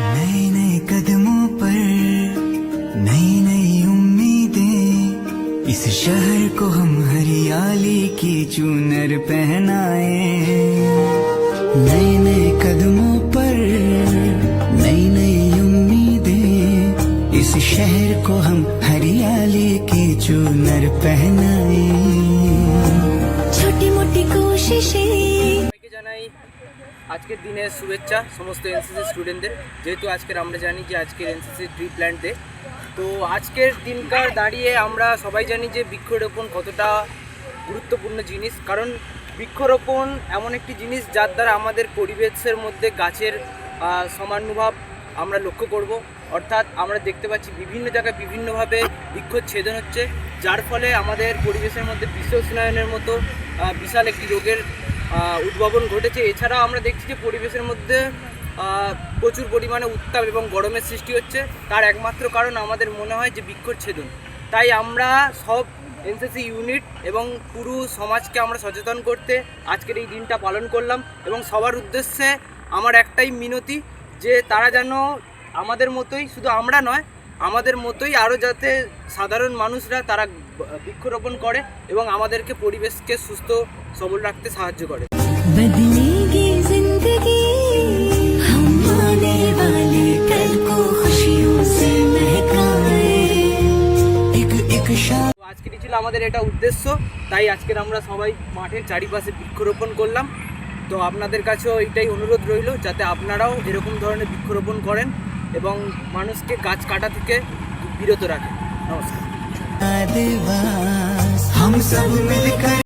नए नए कदमों नई नई उम्मीदें। इस शहर को हम हरियाली चूनर पहनाए। नए नए कदमों पर नई नई उम्मीदें। इस शहर को हम हरियाली चूनर पहनाए। छोटी मोटी कोशिशें জানাই আজকের দিনের শুভেচ্ছা সমস্ত এনসিসি স্টুডেন্টদের যেহেতু আজকের আমরা জানি যে আজকের এনসিসি ট্রি প্ল্যান্ট ডে তো আজকের দিনকার দাঁড়িয়ে আমরা সবাই জানি যে বৃক্ষরোপণ কতটা গুরুত্বপূর্ণ জিনিস। কারণ বৃক্ষরোপণ এমন একটি জিনিস যার দ্বারা আমাদের পরিবেশের মধ্যে গাছের সমানুভাব আমরা লক্ষ্য করব। অর্থাৎ আমরা দেখতে পাচ্ছি বিভিন্ন জায়গায় বিভিন্নভাবে বৃক্ষচ্ছেদন হচ্ছে, যার ফলে আমাদের পরিবেশের মধ্যে বিশ্ব উষ্ণায়নের মতো বিশাল একটি রোগের উদ্ভাবন ঘটেছে। এছাড়াও আমরা দেখছি যে পরিবেশের মধ্যে প্রচুর পরিমাণে উত্তাপ এবং গরমের সৃষ্টি হচ্ছে। তার একমাত্র কারণ আমাদের মনে হয় যে বৃক্ষচ্ছেদন তাই আমরা সব এনসিসি ইউনিট এবং পুরো সমাজকে আমরা সচেতন করতে আজকের এই দিনটা পালন করলাম এবং সবার উদ্দেশ্যে আমার একটাই মিনতি যে তারা যেন আমাদের মতোই শুধু আমরা নয় আমাদের মতোই আরও যাতে সাধারণ মানুষরা তারা বৃক্ষরোপণ করে এবং আমাদেরকে পরিবেশকে সুস্থ সবল রাখতে সাহায্য করে। আজকেরই ছিল আমাদের এটা উদ্দেশ্য তাই আজকের আমরা সবাই মাঠের চারিপাশে বৃক্ষরোপণ করলাম। তো আপনাদের কাছেও এইটাই অনুরোধ রইল যাতে আপনারাও এরকম ধরনের বৃক্ষরোপণ করেন। এবং মানুষকে গাছ কাটা থেকে বিরত রাখে। নমস্কার।